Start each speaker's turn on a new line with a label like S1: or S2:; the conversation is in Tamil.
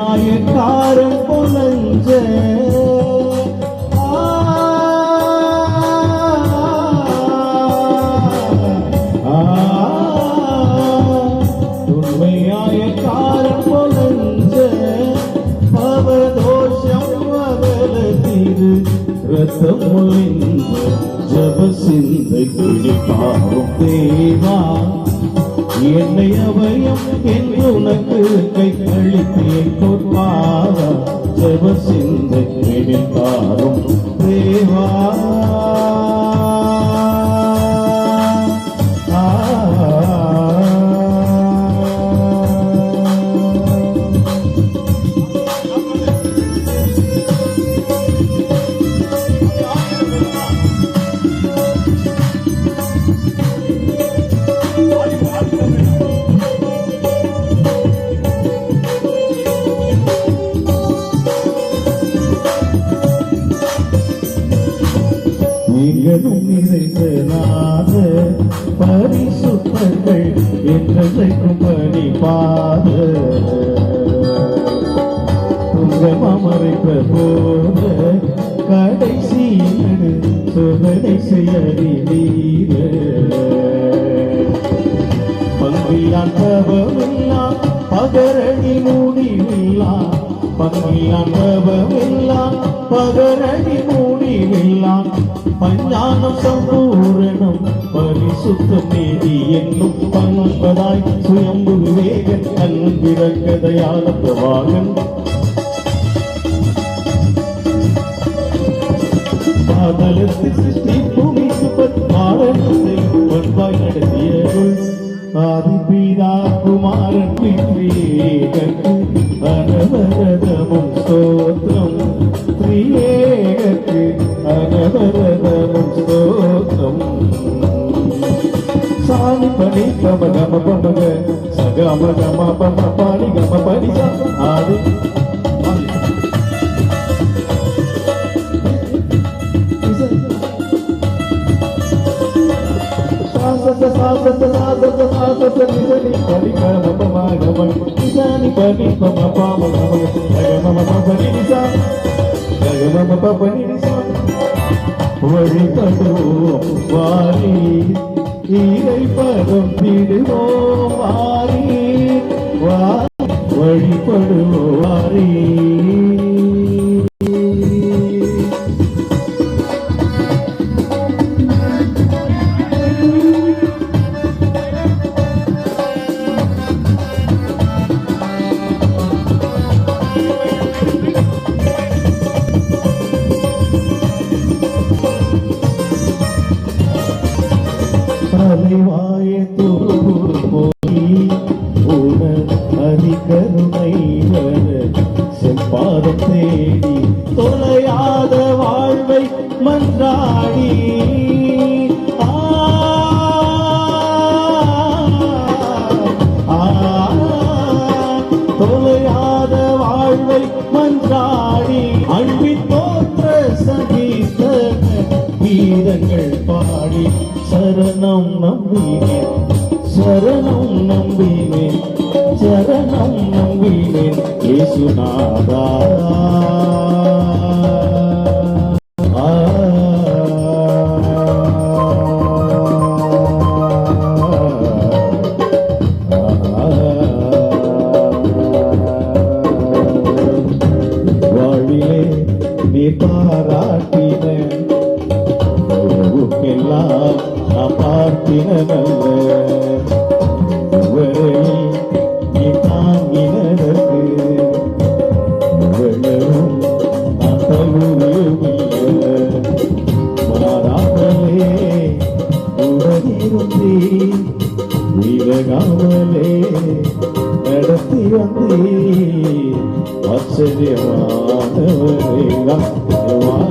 S1: காரம் புலஞ்ச. உண்மையாய காரம் புலஞ்ச. பவதோஷம் அவல ரத்தம் ஒளிந்த ஜப சிந்தை கிழிப்பாரும் தேவா. என்னை அபயம் என்று உனக்கு கை கழித்தேன் நீங்களும் நிறைந்த நாத பரிசுத்தங்கள் என்றைக்கும் பணிபாத துங்கம் அமரைப்ப போத கடைசி நடு சோதனை செய்யறிவீர பங்கிலான் தவமெல்லாம் பகரணி முடிவில்லாம் பங்கிலான் தவமெல்லாம் பகரடி முடிவில்லாம் பஞ்ஞானம் சம்பூரணம் பரிசுத்தம் நீதி என்னும் பண்பதாய் சுயம்பு விவேகன் அன்பிறக்கதையான பிரபாகன். பாதலத்து சிருஷ்டி பூமி சுபத் மாடத்தை பண்பாய் நடத்தியருள். ஆதிபீதா குமாரன் வித்ரீகற்கு അനവരതമും സ്തോത്രം ത്രിയേകക്ക് അനവരതമും സ്തോത്രം సాని పని పమ గమ పమ సగమ గమ పమ పాని గమ పని ఆది పాపత పాపత పాపత నిదని పరికరమ పమాగమని నిజాని పరిపమ పామగమని జగమమ పపని నిజా జగమమ పపని నిజా వరి పదో వారి ఈరై పదం తిరువో వారి உன அதிகருணை வர செம்பாதம் தேடி தொலையாத வாழ்வை மன்றாடி தொலையாத வாழ்வை மன்றாடி அன்பின் தோற்ற கீதங்கள் பாடி சரணம் நம்பினேன் சரணம் நம்பினேன் சரணம் நம்பினேன் இயேசுநாதா உடனிருந்தே விலகாமலே நடத்தி வந்தே ஆச்சரியமானவரே வாழி